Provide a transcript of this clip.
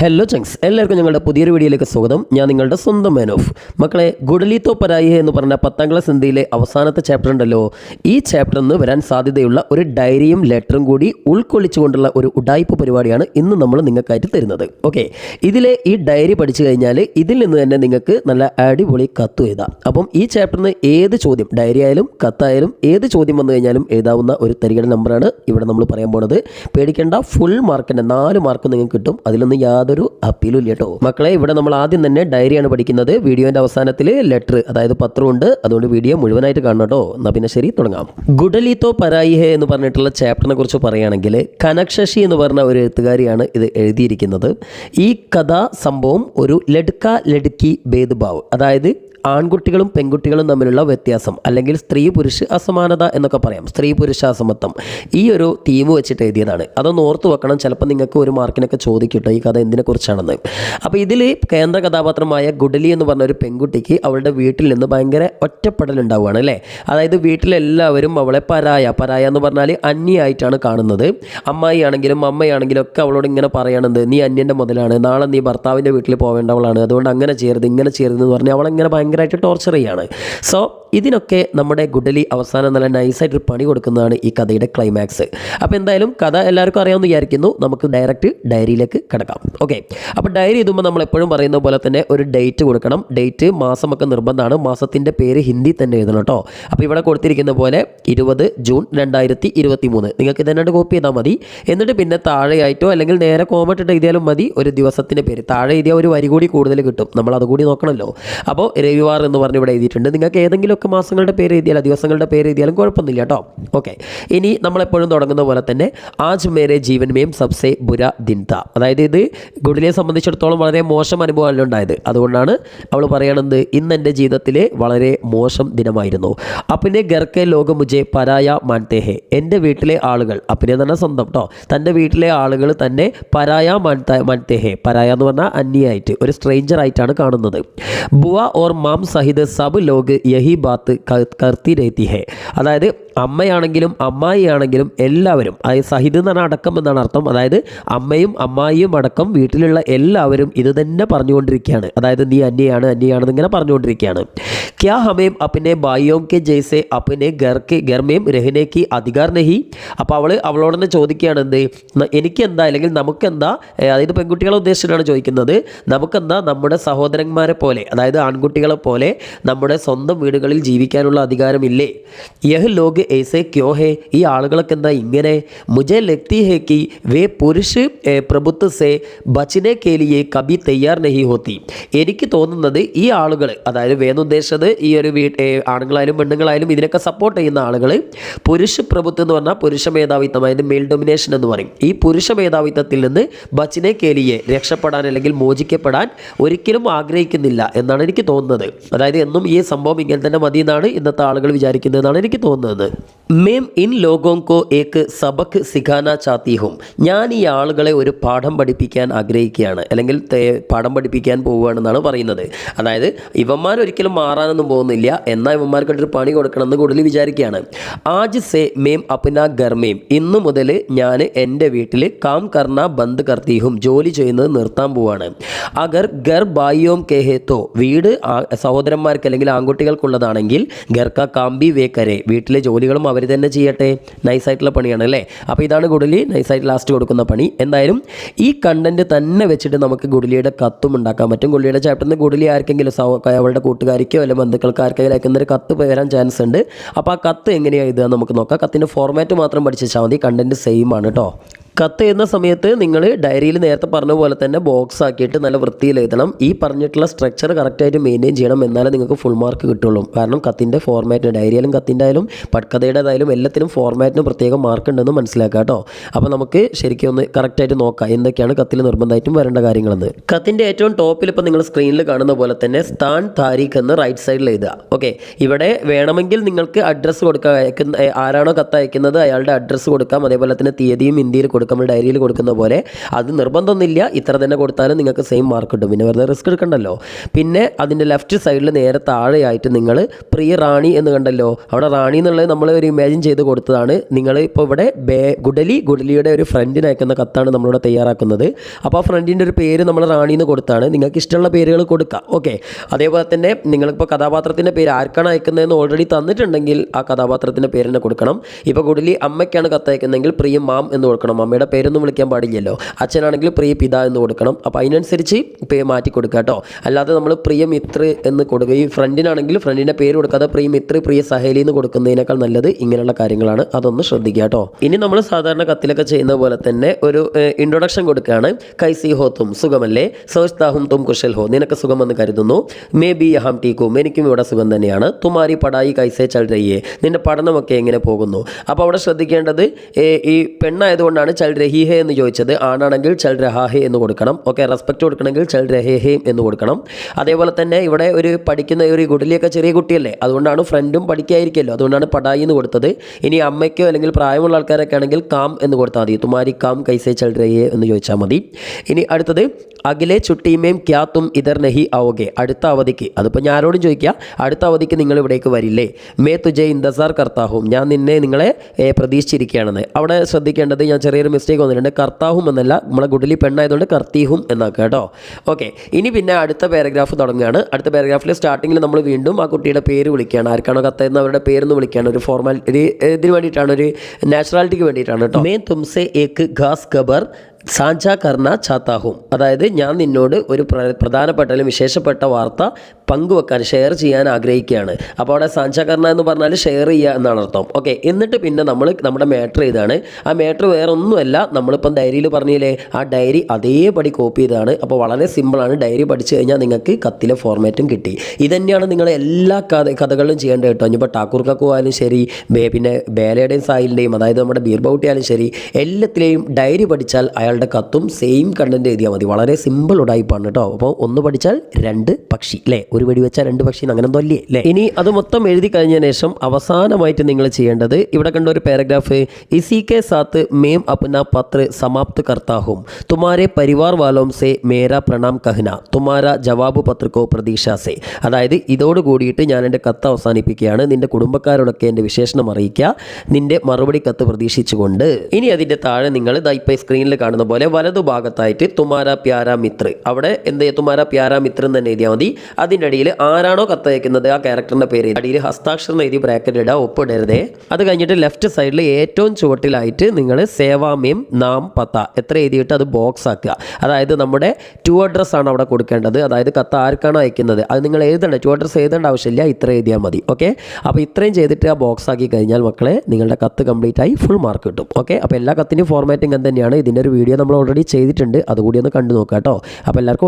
Hello ചങ്സ് എല്ലാവർക്കും ഞങ്ങളുടെ പുതിയൊരു വീഡിയോയിലേക്ക് സ്വാഗതം. ഞാൻ നിങ്ങളുടെ സ്വന്തം മാൻ ഓഫ് മക്കളെ ഗുഡലിത്തോ പരായി എന്ന് പറഞ്ഞ പത്താം ക്ലാസ് ഇന്ത്യയിലെ അവസാനത്തെ ചാപ്റ്റർ ഉണ്ടല്ലോ. ഈ ചാപ്റ്ററിൽ നിന്ന് വരാൻ സാധ്യതയുള്ള ഒരു ഡയറിയും ലെറ്ററും കൂടി ഉൾക്കൊള്ളിച്ചുകൊണ്ടുള്ള ഒരു ഉഡായിപ്പ് പരിപാടിയാണ് ഇന്ന് നമ്മൾ നിങ്ങൾക്കായിട്ട് തരുന്നത്. ഓക്കെ ഇതിലെ ഈ ഡയറി പഠിച്ചു കഴിഞ്ഞാൽ ഇതിൽ നിന്ന് തന്നെ നിങ്ങൾക്ക് നല്ല അടിപൊളി കത്ത് എഴുതാം. അപ്പം ഈ ചാപ്റ്ററിന് ഏത് ചോദ്യം ഡയറി ആയാലും കത്തായാലും ഏത് ചോദ്യം വന്നു കഴിഞ്ഞാലും എഴുതാവുന്ന ഒരു തരികട നമ്പറാണ് ഇവിടെ നമ്മൾ പറയാൻ പോണത്. പേടിക്കേണ്ട ഫുൾ മാർക്കിന്റെ നാല് മാർക്ക് നിങ്ങൾക്ക് കിട്ടും. അതിലൊന്നും യാതൊരു അപ്പീലും ഇല്ല കേട്ടോ. മക്കളെ ഇവിടെ നമ്മൾ ആദ്യം തന്നെ ഡയറിയാണ് പഠിക്കുന്നത്. വീഡിയോന്റെ അവസാനത്തിൽ ലെറ്റർ അതായത് പത്രമുണ്ട് അതുകൊണ്ട് വീഡിയോ മുഴുവനായിട്ട് കാണണം കേട്ടോ. എന്നാൽ പിന്നെ ശരി തുടങ്ങാം. ഗുഡലിത്തോ പരായിഹെ എന്ന് പറഞ്ഞിട്ടുള്ള ചാപ്റ്ററിനെ കുറിച്ച് പറയുകയാണെങ്കിൽ കനക്ഷശി എന്ന് പറഞ്ഞ ഒരു എഴുത്തുകാരിയാണ് ഇത് എഴുതിയിരിക്കുന്നത്. ഈ കഥാ സംഭവം ഒരു ലഡ്ക ലഡ്കി ഭേദ്ഭാവ് അതായത് ആൺകുട്ടികളും പെൺകുട്ടികളും തമ്മിലുള്ള വ്യത്യാസം അല്ലെങ്കിൽ സ്ത്രീ പുരുഷ അസമാനത എന്നൊക്കെ പറയാം. സ്ത്രീ പുരുഷ അസമത്വം. ഈ ഒരു തീം വെച്ചിട്ട് എഴുതിയതാണ്. അതൊന്ന് ഓർത്ത് വെക്കണം. ചിലപ്പോൾ നിങ്ങൾക്ക് ഒരു മാർക്കിനൊക്കെ ചോദിക്കട്ടോ. ഈ കഥ എന്തിനെക്കുറിച്ചാണെന്ന്. അപ്പോൾ ഇതിൽ കേന്ദ്ര കഥാപാത്രമായ ഗുഡലി എന്ന് പറഞ്ഞ ഒരു പെൺകുട്ടിക്ക് അവളുടെ വീട്ടിൽ നിന്ന് ഭയങ്കര ഒറ്റപ്പെടൽ ഉണ്ടാവുകയാണ് അല്ലേ? അതായത് വീട്ടിലെല്ലാവരും അവളെ പരായ പരായ എന്ന് പറഞ്ഞാൽ അന്യായിട്ടാണ് കാണുന്നത്. അമ്മായി ആണെങ്കിലും അമ്മയാണെങ്കിലും ഒക്കെ അവളോട് ഇങ്ങനെ പറയണത് നീ അന്യന്റെ മുതലാണ്. നാളെ നീ ഭർത്താവിന്റെ വീട്ടിൽ പോവേണ്ടവളാണ്. അതുകൊണ്ട് അങ്ങനെ ചെയ്യരുത് ഇങ്ങനെ ചെയ്യരുത് എന്ന് അവളെങ്ങനെ ഭയങ്കരമായിട്ട് ടോർച്ചർ ചെയ്യാണ്. സോ ഇതിനൊക്കെ നമ്മുടെ ഗുഡലി അവസാനം നല്ല നൈസായിട്ട് പണി കൊടുക്കുന്നതാണ് ഈ കഥയുടെ ക്ലൈമാക്സ് അപ്പോൾ എന്തായാലും കഥ എല്ലാവർക്കും അറിയാമെന്ന് വിചാരിക്കുന്നു. നമുക്ക് ഡയറക്റ്റ് ഡയറിയിലേക്ക് കിടക്കാം. ഓക്കെ അപ്പോൾ ഡയറി എഴുതുമ്പോൾ നമ്മൾ എപ്പോഴും പറയുന്ന പോലെ തന്നെ ഒരു ഡേറ്റ് കൊടുക്കണം. ഡേറ്റ് മാസമൊക്കെ നിർബന്ധമാണ്. മാസത്തിന്റെ പേര് ഹിന്ദി തന്നെ എഴുതണം കേട്ടോ അപ്പോൾ ഇവിടെ കൊടുത്തിരിക്കുന്ന പോലെ ഇരുപത് ജൂൺ രണ്ടായിരത്തി ഇരുപത്തി മൂന്ന് നിങ്ങൾക്ക് ഇതന്നെ കോപ്പി ചെയ്താൽ മതി. എന്നിട്ട് പിന്നെ താഴെയായിട്ടോ അല്ലെങ്കിൽ നേരെ കോമറ്റ് ഇട്ട് എഴുതിയാലും മതി. ഒരു ദിവസത്തിന്റെ പേര്. താഴെ എഴുതിയ ഒരു വരി കൂടി കൂടുതൽ കിട്ടും. നമ്മൾ അതുകൂടി നോക്കണമല്ലോ അപ്പോൾ രവിവാർ എന്ന് പറഞ്ഞ് ഇവിടെ എഴുതിയിട്ടുണ്ട്. നിങ്ങൾക്ക് ഏതെങ്കിലുമൊക്കെ മാസങ്ങളുടെ പേര് എഴുതിയാലും ദിവസങ്ങളുടെ പേര് എഴുതിയാലും കുഴപ്പമൊന്നുമില്ല കേട്ടോ. ഓക്കെ ഇനി നമ്മളെപ്പോഴും തുടങ്ങുന്ന പോലെ തന്നെ ആജ് മേരെ ജീവൻ മേം സബ്സേ ബുര ദിൻത. അതായത് ഇത് ഗുഡിലെ സംബന്ധിച്ചിടത്തോളം വളരെ മോശം അനുഭവമല്ല ഉണ്ടായത്. അതുകൊണ്ടാണ് അവൾ പറയണത് ഇന്ന് എന്റെ ജീവിതത്തിലെ വളരെ മോശം ദിനമായിരുന്നു. അപ്പിനെ ഗർക്കെ ലോക മുജെ പരായ മാൻതേഹെ. എന്റെ വീട്ടിലെ ആളുകൾ അപ്പിനെ തന്നെ സ്വന്തം കേട്ടോ തന്റെ വീട്ടിലെ ആളുകൾ തന്നെ പരായ മാൻത മാൻതേഹെ. പരായ എന്ന് പറഞ്ഞാൽ അന്യായിട്ട് ഒരു സ്ട്രേഞ്ചർ ആയിട്ടാണ് കാണുന്നത്. ബുവ ഓർ മാം സഹിത് സബ് ലോക് യഹി ബാത്ത് കർത്തി രേത്തി ഹേ അതായത് അമ്മയാണെങ്കിലും അമ്മായിയാണെങ്കിലും എല്ലാവരും അതായത് സഹിത് എന്നാണ് അടക്കം എന്നാണ് അർത്ഥം. അതായത് അമ്മയും അമ്മായിയും അടക്കം വീട്ടിലുള്ള എല്ലാവരും ഇത് തന്നെ പറഞ്ഞുകൊണ്ടിരിക്കുകയാണ്. അതായത് നീ അന്യയാണ് അന്യയാണെന്ന് ഇങ്ങനെ പറഞ്ഞുകൊണ്ടിരിക്കുകയാണ്. ക്യാ ഹമേം അപ്പിനെ ബായിയോം കെ ജയ്സെ അപ്പിനെ ഗർക്കെ ഗർമേം രഹിനേക്ക് അധികാർ നഹി. അപ്പോൾ അവൾ അവളോട് തന്നെ ചോദിക്കുകയാണ് എന്ത്? എനിക്കെന്താ അല്ലെങ്കിൽ നമുക്കെന്താ അതായത് പെൺകുട്ടികളെ ഉദ്ദേശിച്ചിട്ടാണ് ചോദിക്കുന്നത്. നമുക്കെന്താ നമ്മുടെ സഹോദരന്മാരെ പോലെ അതായത് ആൺകുട്ടികളെ പോലെ നമ്മുടെ സ്വന്തം വീടുകളിൽ ജീവിക്കാനുള്ള അധികാരമില്ലേ? യഹ് ലോഗ് ഏസെ क्यों है? ഈ ആളുകളൊക്കെ എന്താ ഇങ്ങനെ മുജെ ലഗ്തി ഹേ കി വേ പുരുഷ് പ്രഭുത്വ സെ ബച്ചിനെ കേലിയെ കബി തയ്യാർ നഹി ഹോത്തി എനിക്ക് തോന്നുന്നത് ഈ ആളുകൾ അതായത് വേന്നുദ്ദേശിച്ചത് ഈ ഒരു വീ ആണുങ്ങളായാലും പെണ്ണുങ്ങളായാലും ഇതിനൊക്കെ സപ്പോർട്ട് ചെയ്യുന്ന ആളുകൾ പുരുഷ പ്രഭുത്വം എന്ന് പറഞ്ഞാൽ പുരുഷ മേധാവിത്വം അതായത് മെയിൽ ഡൊമിനേഷൻ എന്ന് പറയും. ഈ പുരുഷ മേധാവിത്വത്തിൽ നിന്ന് ബച്ചിനെ കേലിയെ രക്ഷപ്പെടാൻ അല്ലെങ്കിൽ മോചിക്കപ്പെടാൻ ഒരിക്കലും ആഗ്രഹിക്കുന്നില്ല എന്നാണ് എനിക്ക് തോന്നുന്നത്. അതായത് എന്നും ഈ സംഭവം ഇങ്ങനെ തന്നെ മതി എന്നാണ് ഇന്നത്തെ ആളുകൾ വിചാരിക്കുന്നതെന്നാണ് എനിക്ക് തോന്നുന്നത്. മേം ഇൻ ലോഗോം കോ ഏക്ക് സബക് സിഖാന ചാത്തി ഹും ഞാൻ ഈ ആളുകളെ ഒരു പാഠം പഠിപ്പിക്കാൻ ആഗ്രഹിക്കുകയാണ്. അല്ലെങ്കിൽ പാഠം പഠിപ്പിക്കാൻ പോവുകയാണെന്നാണ് പറയുന്നത്. അതായത് ഇവന്മാർ ഒരിക്കലും മാറാനൊന്നും പോകുന്നില്ല. എന്നാൽ ഇവന്മാർക്ക് ഒരു പണി കൊടുക്കണമെന്ന് കൂടുതൽ വിചാരിക്കുകയാണ്. ആജ് സേ മേം അപ്ന ഗർമേം ഇന്നു മുതൽ ഞാൻ എന്റെ വീട്ടിൽ കാം കർണ ബന്ദ് കർത്തിഹും ജോലി ചെയ്യുന്നത് നിർത്താൻ പോവാണ്. അഗർ ഗർ ബായിയോം കെഹേത്തോ വീട് സഹോദരന്മാർക്ക് അല്ലെങ്കിൽ ആൺകുട്ടികൾക്കുള്ളതാണെങ്കിൽ ഗർക്ക കാമ്പി വേക്കരെ വീട്ടിലെ വീട്ടിലെ ജോലികളും അവർ തന്നെ ചെയ്യട്ടെ. നൈസായിട്ടുള്ള പണിയാണ് അല്ലേ? അപ്പോൾ ഇതാണ് ഗുഡലി. നൈസായിട്ട് ലാസ്റ്റ് കൊടുക്കുന്ന പണി. എന്തായാലും ഈ കണ്ടന്റ് തന്നെ വെച്ചിട്ട് നമുക്ക് ഗുഡലിയുടെ കത്തും ഉണ്ടാക്കാൻ പറ്റും. ഗുഡലിയുടെ ചാപ്റ്ററിൽ നിന്ന് ഗുഡലി ആർക്കെങ്കിലും സൗ അവളുടെ കൂട്ടുകാരിക്കോ അല്ലെങ്കിൽ ബന്ധുക്കൾക്ക് ആർക്കെങ്കിലും അയക്കുന്ന ഒരു കത്ത് വരാൻ ചാൻസ് ഉണ്ട്. അപ്പോൾ ആ കത്ത് എങ്ങനെയാണ് ഇത് നമുക്ക് നോക്കാം. കത്തിന്റെ ഫോർമാറ്റ് മാത്രം പഠിച്ചാൽ മതി. കണ്ടന്റ് സെയിം ആണ് കേട്ടോ കത്ത് എഴുതുന്ന സമയത്ത് നിങ്ങൾ ഡയറിയിൽ നേരത്തെ പറഞ്ഞ പോലെ തന്നെ ബോക്സ് ആക്കിയിട്ട് നല്ല വൃത്തിയിൽ എഴുതണം. ഈ പറഞ്ഞിട്ടുള്ള സ്ട്രക്ചർ കറക്റ്റായിട്ട് മെയിന്റെയിൻ ചെയ്യണം എന്നാലേ നിങ്ങൾക്ക് ഫുൾ മാർക്ക് കിട്ടുള്ളൂ. കാരണം കത്തിന്റെ ഫോർമാറ്റിന് ഡയറിയിലും കത്തിന്റെ ആയാലും പട്കഥയുടേതായാലും എല്ലാത്തിനും ഫോർമാറ്റിന് പ്രത്യേകം മാർക്ക് ഉണ്ടെന്ന് മനസ്സിലാക്കുക കേട്ടോ. അപ്പോൾ നമുക്ക് ശരിക്കും ഒന്ന് കറക്റ്റായിട്ട് നോക്കാം എന്തൊക്കെയാണ് കത്തിൽ നിർബന്ധമായിട്ടും വരേണ്ട കാര്യങ്ങളെന്ന്. കത്തിന്റെ ഏറ്റവും ടോപ്പിൽ ഇപ്പോൾ നിങ്ങൾ സ്ക്രീനിൽ കാണുന്ന പോലെ തന്നെ സ്ഥാൻ താരീഖ് എന്ന് റൈറ്റ് സൈഡിൽ എഴുതുക. ഓക്കെ ഇവിടെ വേണമെങ്കിൽ നിങ്ങൾക്ക് അഡ്രസ്സ് കൊടുക്കുക ആരാണോ കത്ത് അയക്കുന്നത് അയാളുടെ അഡ്രസ്സ് കൊടുക്കാം. അതേപോലെ തന്നെ തീയതിയും ഇന്ത്യയിൽ കൊടുക്കാം. കൊടുക്കുക നമ്മൾ ഡയറിയിൽ കൊടുക്കുന്ന പോലെ അത് നിർബന്ധമൊന്നുമില്ല. ഇത്ര തന്നെ കൊടുത്താലും നിങ്ങൾക്ക് സെയിം മാർക്ക് കിട്ടും. പിന്നെ വെറുതെ റിസ്ക് എടുക്കണ്ടല്ലോ. പിന്നെ അതിന്റെ ലെഫ്റ്റ് സൈഡിൽ നേരെ താഴെയായിട്ട് നിങ്ങൾ പ്രിയ റാണി എന്ന് കണ്ടല്ലോ. അവിടെ റാണി എന്നുള്ളത് നമ്മൾ ഒരു ഇമാജിൻ ചെയ്ത് കൊടുത്തതാണ്. നിങ്ങൾ ഇപ്പോൾ ഇവിടെ ബേ ഗുഡലി ഗുഡലിയുടെ ഒരു ഫ്രണ്ടിന് അയക്കുന്ന കത്താണ് നമ്മളിവിടെ തയ്യാറാക്കുന്നത്. അപ്പോൾ ആ ഫ്രണ്ടിന്റെ ഒരു പേര് നമ്മൾ റാണി എന്ന് കൊടുത്താണ്. നിങ്ങൾക്ക് ഇഷ്ടമുള്ള പേരുകൾ കൊടുക്കുക ഓക്കെ അതേപോലെ തന്നെ നിങ്ങളിപ്പോൾ കഥാപാത്രത്തിന്റെ പേര് ആർക്കാണ് അയക്കുന്നതെന്ന് ഓൾറെഡി തന്നിട്ടുണ്ടെങ്കിൽ ആ കഥാപാത്രത്തിന്റെ പേര് തന്നെ കൊടുക്കണം. ഇപ്പോൾ ഗുഡലി അമ്മയ്ക്കാണ് കത്തയക്കുന്നതെങ്കിൽ പ്രിയ മാം എന്ന് കൊടുക്കണം. അമ്മയുടെ പേരൊന്നും വിളിക്കാൻ പാടില്ലല്ലോ. അച്ഛനാണെങ്കിൽ പ്രിയ പിത എന്ന് കൊടുക്കണം. അപ്പോൾ അതിനനുസരിച്ച് പേ മാറ്റി കൊടുക്കുക കേട്ടോ. അല്ലാതെ നമ്മൾ പ്രിയ മിത്ര എന്ന് കൊടുക്കുകയും ഫ്രണ്ടിനാണെങ്കിൽ ഫ്രണ്ടിന്റെ പേര് കൊടുക്കാതെ പ്രിയ മിത്ര പ്രിയ സഹേലി എന്ന് കൊടുക്കുന്നതിനേക്കാൾ നല്ലത് ഇങ്ങനെയുള്ള കാര്യങ്ങളാണ്. അതൊന്ന് ശ്രദ്ധിക്കുക കേട്ടോ. ഇനി നമ്മൾ സാധാരണ കത്തിലൊക്കെ ചെയ്യുന്ന പോലെ തന്നെ ഒരു ഇൻട്രൊഡക്ഷൻ കൊടുക്കുകയാണ്. കൈസി ഹോ തും സുഖമല്ലേ? സോച്താഹും തും കുശൽ ഹോ നിനക്ക് സുഖമെന്ന് കരുതുന്നു. മേ ബി യഹാം ടീക്കും എനിക്കും ഇവിടെ സുഖം തന്നെയാണ്. തുമാരി പടായി കൈസേ ചൽ റയ്യേ നിന്റെ പഠനമൊക്കെ എങ്ങനെ പോകുന്നു? അപ്പോൾ അവിടെ ശ്രദ്ധിക്കേണ്ടത് ഈ പെണ്ണായതുകൊണ്ടാണ് ചൽ രഹീഹെ എന്ന് ചോദിച്ചത് ആണാണെങ്കിൽ ചൽ രഹാഹെ എന്ന് കൊടുക്കണം. ഓക്കെ റെസ്പെക്റ്റ് കൊടുക്കണമെങ്കിൽ ചൽ രഹേഹെ എന്ന് കൊടുക്കണം. അതേപോലെ തന്നെ ഇവിടെ ഒരു പഠിക്കുന്ന ഒരു കുട്ടിലിയൊക്കെ ചെറിയ കുട്ടിയല്ലേ അതുകൊണ്ടാണ് ഫ്രണ്ടും പഠിക്കായിരിക്കുമല്ലോ അതുകൊണ്ടാണ് പടായി എന്ന് കൊടുത്തത്. ഇനി അമ്മയ്ക്കോ അല്ലെങ്കിൽ പ്രായമുള്ള ആൾക്കാരൊക്കെ ആണെങ്കിൽ കാം എന്ന് കൊടുത്താൽ മതി. തുമാരി കാം കൈസേ ചൽ രഹേ എന്ന് ചോദിച്ചാൽ മതി. ഇനി അടുത്തത് അഖിലെ ചുട്ടീമേം ക്യാ തും ഇതർ നഹി ആവുകെ അടുത്ത അവധിക്ക്. അതിപ്പോൾ ഞാൻ ആരോടും ചോദിക്കുക അടുത്ത അവധിക്ക് നിങ്ങൾ ഇവിടേക്ക് വരില്ലേ? മേ തുജെ ഇന്തസാർ കർത്താഹും ഞാൻ നിന്നെ നിങ്ങളെ പ്രതീക്ഷിച്ചിരിക്കുകയാണെന്ന്. അവിടെ ശ്രദ്ധിക്കേണ്ടത് ഞാൻ ചെറിയൊരു മിസ്റ്റേക്ക് വന്നിട്ടുണ്ട്. കർത്താഹും എന്നല്ല നമ്മളെ ഗുഡലി പെണ്ണായതുകൊണ്ട് കർത്തീഹും എന്നാക്കുക കേട്ടോ. ഓക്കെ ഇനി പിന്നെ അടുത്ത പാരഗ്രാഫ് തുടങ്ങുകയാണ്. അടുത്ത പാരഗ്രാഫിൽ സ്റ്റാർട്ടിങ്ങിൽ നമ്മൾ വീണ്ടും ആ കുട്ടിയുടെ പേര് വിളിക്കുകയാണ്. ആർക്കാണോ കത്തയെന്ന് അവരുടെ പേരെന്ന് വിളിക്കുകയാണ്. ഒരു ഫോർമാലിറ്റി ഇതിന് വേണ്ടിയിട്ടാണ് ഒരു നാച്ചുറാലിറ്റിക്ക് വേണ്ടിയിട്ടാണ് കേട്ടോ. മേ തുംസെ ഏക്ക് ഖാസ് ഖബർ സാഞ്ചാ കർണ ചാത്താഹും. അതായത് ഞാൻ നിന്നോട് ഒരു പ്ര- പ്രധാനപ്പെട്ട അല്ലെങ്കിൽ വിശേഷപ്പെട്ട വാർത്ത പങ്കുവെക്കാൻ ഷെയർ ചെയ്യാൻ ആഗ്രഹിക്കുകയാണ്. അപ്പോൾ അവിടെ സാഞ്ചാ കർണ എന്ന് പറഞ്ഞാൽ ഷെയർ ചെയ്യുക എന്നാണ് അർത്ഥം. ഓക്കെ എന്നിട്ട് പിന്നെ നമ്മൾ നമ്മുടെ മാറ്റർ ഇതാണ് ആ മാറ്റർ വേറെ ഒന്നുമല്ല നമ്മളിപ്പം ഡയറിയിൽ പറഞ്ഞില്ലേ ആ ഡയറി അതേപടി കോപ്പി ചെയ്താണ് അപ്പോൾ വളരെ സിമ്പിളാണ് ഡയറി പഠിച്ചു കഴിഞ്ഞാൽ നിങ്ങൾക്ക് കത്തിലെ ഫോർമാറ്റും കിട്ടി. ഇതന്നെയാണ് നിങ്ങൾ എല്ലാ കഥ കഥകളിലും ചെയ്യേണ്ടത് കേട്ടോ. ഇനിയിപ്പോൾ ടാക്കൂർ കക്കു ആയാലും ശരി പിന്നെ ബേലയുടെയും സായിലിന്റെയും അതായത് നമ്മുടെ ബീർബൗട്ടിയാലും ശരി എല്ലാത്തിലെയും ഡയറി പഠിച്ചാൽ അയാളുടെ കത്തും സെയിം കണ്ടന്റ് എഴുതിയാൽ മതി. വളരെ സിമ്പിൾ ഉടായിപ്പാണ് കേട്ടോ. അപ്പോൾ ഒന്ന് പഠിച്ചാൽ രണ്ട് പക്ഷി അല്ലേ ഒരു വെടി വെച്ചാൽ രണ്ട് പക്ഷി അങ്ങനെ തൊല്ലിയേ അല്ലേ ഇനി അത് മൊത്തം എഴുതി കഴിഞ്ഞതിന് ശേഷം അവസാനമായിട്ട് നിങ്ങൾ ചെയ്യേണ്ടത് ഇവിടെ കണ്ട ഒരു പാരഗ്രാഫ് ഇസി കെ സാത്ത് മേം അപ്ന പത്ര സമാപ്ത് കർത്താഹും. തുമാരെ പരിവാർ വാലോം സെ മേര പ്രണാം കഹ്ന. തുമാര ജവാബ് പത്രക്കോ പ്രതീക്ഷ സെ. അതായത് ഇതോട് കൂടിയിട്ട് ഞാൻ എന്റെ കത്ത് അവസാനിപ്പിക്കുകയാണ്. നിന്റെ കുടുംബക്കാരോടൊക്കെ എന്റെ വിശേഷണം അറിയിക്കുക. നിന്റെ മറുപടി കത്ത് പ്രതീക്ഷിച്ചുകൊണ്ട്. ഇനി അതിന്റെ താഴെ നിങ്ങൾ ഇതാ സ്ക്രീനിൽ കാണുന്ന പോലെ വലതുഭാഗത്തായിട്ട് തുമാര പ്യാര മിത്ര. അവിടെ എന്ത്? തുമാര പ്യാര മിത്ര എന്ന് തന്നെ എഴുതിയാൽ മതി. അതിന്റെ അടിയിൽ ആരാണോ കത്തയക്കുന്നത് ആ ക്യാരക്ടറിന്റെ പേര് അടിയിൽ ഹസ്താക്ഷരം എഴുതി ബ്രാക്കറ്റ് ഇടുക ഒപ്പിടരുതേ. അത് കഴിഞ്ഞിട്ട് ലെഫ്റ്റ് സൈഡിൽ ഏറ്റവും ചുവട്ടിലായിട്ട് നിങ്ങൾ സേവാമേം നാം പത്ത എത്ര എഴുതിയിട്ട് അത് ബോക്സ് ആക്കുക. അതായത് നമ്മുടെ ടു അഡ്രസ് ആണ് അവിടെ കൊടുക്കേണ്ടത്. അതായത് കത്ത് ആർക്കാണ് അയക്കുന്നത്? അത് നിങ്ങൾ എഴുതണ്ട. ടു അഡ്രസ് എഴുതേണ്ട ആവശ്യമില്ല. ഇത്ര എഴുതിയാൽ മതി. ഓക്കെ? അപ്പോൾ ഇത്രയും ചെയ്തിട്ട് ആ ബോക്സ് ആക്കി കഴിഞ്ഞാൽ മക്കളെ നിങ്ങളുടെ കത്ത് കംപ്ലീറ്റ് ആയി ഫുൾ മാർക്ക് കിട്ടും. ഓക്കെ? അപ്പോൾ എല്ലാ കത്തിന്റെയും ഫോർമാറ്റിംഗ് തന്നെയാണ്? ഇതിന്റെ ഒരു വീഡിയോ നമ്മൾ ഓൾറെഡി ചെയ്തിട്ടുണ്ട്. അതുകൂടി ഒന്ന് കണ്ടു നോക്കാം കേട്ടോ അപ്പോൾ എല്ലാവർക്കും